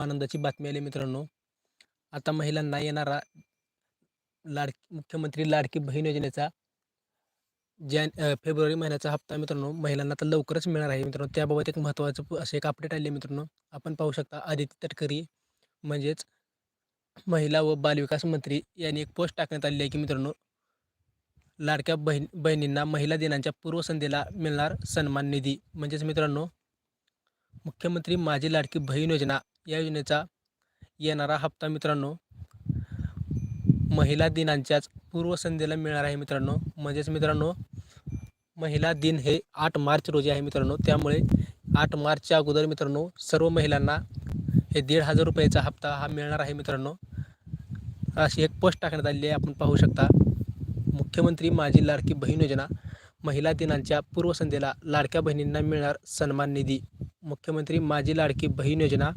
आनंदाची बातमी आली मित्रांनो. आता महिलांना येणारा लाड मुख्यमंत्री लाडकी बहीण योजनेचा जॅन फेब्रुवारी महिन्याचा हप्ता मित्रांनो महिलांना आता लवकरच मिळणार आहे मित्रांनो. त्याबाबत एक महत्त्वाचं असं एक अपडेट आले मित्रांनो. आपण पाहू शकता आदित्य तटकरी म्हणजेच महिला व बालविकास मंत्री यांनी एक पोस्ट टाकण्यात आलेली आहे की मित्रांनो लाडक्या बहीण बहिणींना महिला दिनाच्या पूर्वसंध्येला मिळणार सन्मान निधी. म्हणजेच मित्रांनो मुख्यमंत्री माझी लाडकी बहीण योजना या योजनेचा येणारा हप्ता मित्रांनो महिला दिनांच्याच पूर्वसंध्येला मिळणार आहे मित्रांनो. म्हणजेच मित्रांनो महिला दिन हे आठ मार्च रोजी आहे मित्रांनो. त्यामुळे आठ मार्चच्या अगोदर मित्रांनो सर्व महिलांना हे दीड हजार रुपयाचा हप्ता हा मिळणार आहे मित्रांनो. अशी एक पोस्ट टाकण्यात आलेली आहे आपण पाहू शकता. मुख्यमंत्री माझी लाडकी बहीण योजना महिला दिनांच्या पूर्वसंध्येला लाडक्या बहिणींना मिळणार सन्मान निधी. मुख्यमंत्री माझी लाडकी बहीण योजना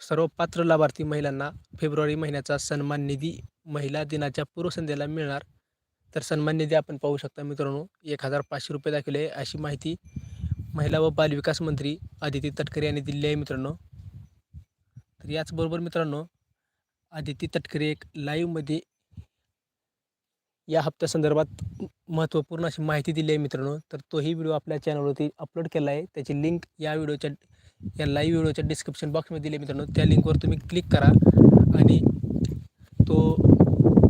सर्व पात्र लाभार्थी महिलांना फेब्रुवारी महिन्याचा सन्मान निधी महिला दिनाच्या पूर्वसंध्येला मिळणार. तर सन्मान निधी आपण पाहू शकता मित्रांनो एक हजार पाचशे रुपये दाखवले आहे. अशी माहिती महिला व बालविकास मंत्री आदिती तटकरे यांनी दिली आहे मित्रांनो. तर याचबरोबर मित्रांनो आदिती तटकरे एक लाईव्हमध्ये या हप्त्यासंदर्भात महत्त्वपूर्ण अशी माहिती दिली आहे मित्रांनो. तर तोही व्हिडिओ आपल्या चॅनलवरती अपलोड केला आहे. त्याची लिंक या व्हिडिओच्या या लाईव्ह व्हिडिओच्या डिस्क्रिप्शन बॉक्समध्ये दिले मित्रांनो. त्या लिंकवर तुम्ही क्लिक करा आणि तो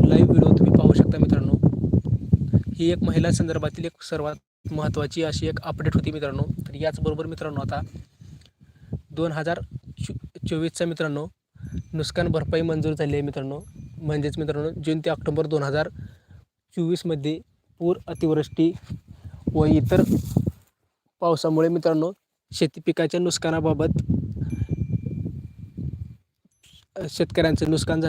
लाईव्ह व्हिडिओ तुम्ही पाहू शकता मित्रांनो. ही एक महिला संदर्भातील एक सर्वात महत्त्वाची अशी एक अपडेट होती मित्रांनो. तर याचबरोबर मित्रांनो आता दोन हजार चो चोवीसचा मित्रांनो नुकसान भरपाई मंजूर झाली आहे मित्रांनो. म्हणजेच मित्रांनो जून ते ऑक्टोबर दोन हजार चोवीसमध्ये पूर अतिवृष्टी व इतर पावसामुळे मित्रांनो शेती पिकाच्या नुकसानाबाबत शेतकऱ्यांचं नुकसान झालं.